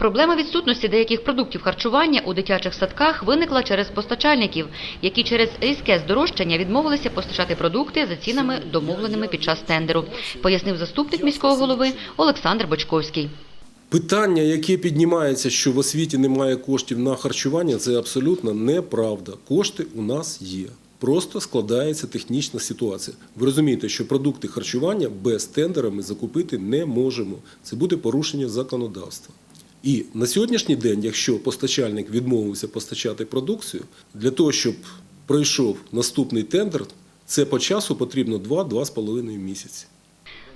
Проблема відсутності деяких продуктів харчування у дитячих садках виникла через постачальників, які через різке здорожчання відмовилися постачати продукти за цінами, домовленими під час тендеру, пояснив заступник міського голови Олександр Бочковський. Питання, яке піднімається, що в освіті немає коштів на харчування, це абсолютно неправда. Кошти у нас є. Просто складається технічна ситуація. Ви розумієте, що продукти харчування без тендера ми закупити не можемо. Це буде порушення законодавства. І на сьогоднішній день, якщо постачальник відмовився постачати продукцію, для того, щоб пройшов наступний тендер, це по часу потрібно 2-2,5 місяці.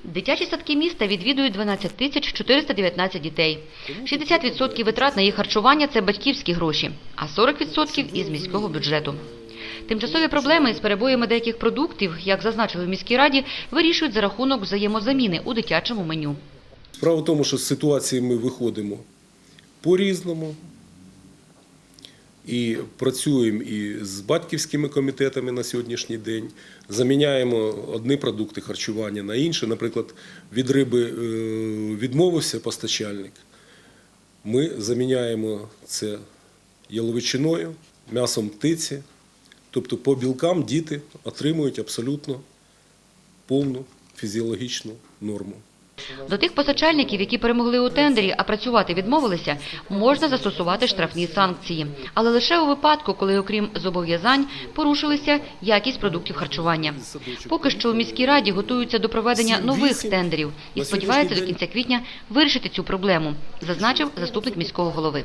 Дитячі садки міста відвідують 12 тисяч 419 дітей. 60% витрат на їх харчування – це батьківські гроші, а 40% – із міського бюджету. Тимчасові проблеми з перебоями деяких продуктів, як зазначили в міській раді, вирішують за рахунок взаємозаміни у дитячому меню. Справа в тому, що з ситуації ми виходимо по-різному. І працюємо і з батьківськими комітетами на сьогоднішній день. Заміняємо одні продукти харчування на інші. Наприклад, від риби е, відмовився постачальник. Ми заміняємо це яловичиною, м'ясом птиці. Тобто по білкам діти отримують абсолютно повну фізіологічну норму. До тих постачальників, які перемогли у тендері, а працювати відмовилися, можна застосувати штрафні санкції. Але лише у випадку, коли, окрім зобов'язань, порушилися якість продуктів харчування. Поки що у міській раді готуються до проведення нових тендерів і сподіваються до кінця квітня вирішити цю проблему, зазначив заступник міського голови.